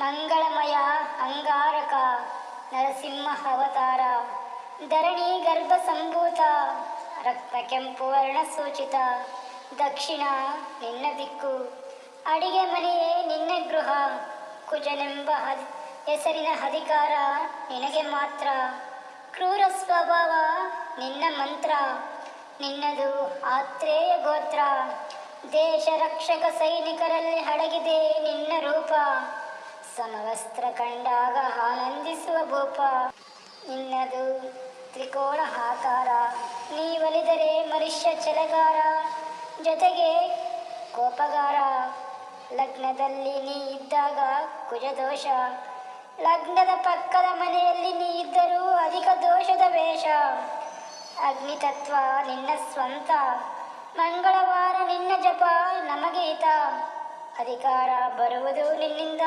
ಮಂಗಳಮಯ ಅಂಗಾರಕ ನರಸಿಂಹ ಅವತಾರ, ಧರಣಿ ಗರ್ಭ ಸಂಭೂತ, ರಕ್ತ ಕೆಂಪು ವರ್ಣ ಸೂಚಿತ, ದಕ್ಷಿಣ ನಿನ್ನ ದಿಕ್ಕು, ಅಡಿಗೆ ಮನೆಯೇ ನಿನ್ನ ಗೃಹ, ಕುಜನೆಂಬ ಹೆಸರಿನ ಅಧಿಕಾರ ನಿನಗೆ ಮಾತ್ರ, ಕ್ರೂರ ಸ್ವಭಾವ ನಿನ್ನ ಮಂತ್ರ, ನಿನ್ನದು ಆತ್ರೇಯ ಗೋತ್ರ, ದೇಶ ರಕ್ಷಕ ಸೈನಿಕರಲ್ಲಿ ಅಡಗಿದೆ ನಿನ್ನ ರೂಪ. ಸಮವಸ್ತ್ರ ಕಂಡಾಗ ಆನಂದಿಸುವ ಭೂಪ ನಿನ್ನದು ತ್ರಿಕೋಣ ಆಕಾರ ನೀ ಒಲಿದರೆ ಮನುಷ್ಯ ಛಲಗಾರ ಜೊತೆಗೆ ಕೋಪಗಾರ, ಲಗ್ನದಲ್ಲಿ ನೀ ಇದ್ದಾಗ ಕುಜದೋಷ. ಲಗ್ನದ ಪಕ್ಕದ ಮನೆಯಲ್ಲಿ ನೀ ಇದ್ದರೂ ಅಧಿಕ ದೋಷದ ವೇಷ. ಅಗ್ನಿತತ್ವ ನಿನ್ನ ಸ್ವಂತ, ಮಂಗಳವಾರ ನಿನ್ನ ಜಪ ನಮಗೆ ಹಿತ ಅಧಿಕಾರ ಬರುವುದು ನಿನ್ನಿಂದ.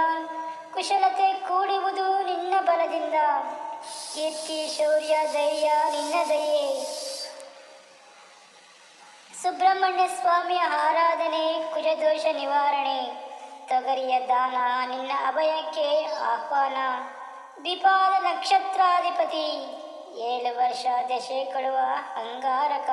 ಕುಶಲತೆ ಕೂಡುವುದು ನಿನ್ನ ಬಲದಿಂದ. ಕೀರ್ತಿ, ಶೌರ್ಯ, ಧೈರ್ಯ ನಿನ್ನ ದಯೆ. ಸುಬ್ರಹ್ಮಣ್ಯ ಸ್ವಾಮಿಯ ಆರಾಧನೆ, ಕುಜದೋಷ ನಿವಾರಣೆ, ತೊಗರಿಯ ದಾನ, ನಿನ್ನ ಅಭಯಕ್ಕೆ ಆಹ್ವಾನ. ದ್ವಿಪಾದ ನಕ್ಷತ್ರಾಧಿಪತಿ, ಏಳು ವರ್ಷ ದಶೆ ಕೊಡುವ ಅಂಗಾರಕ.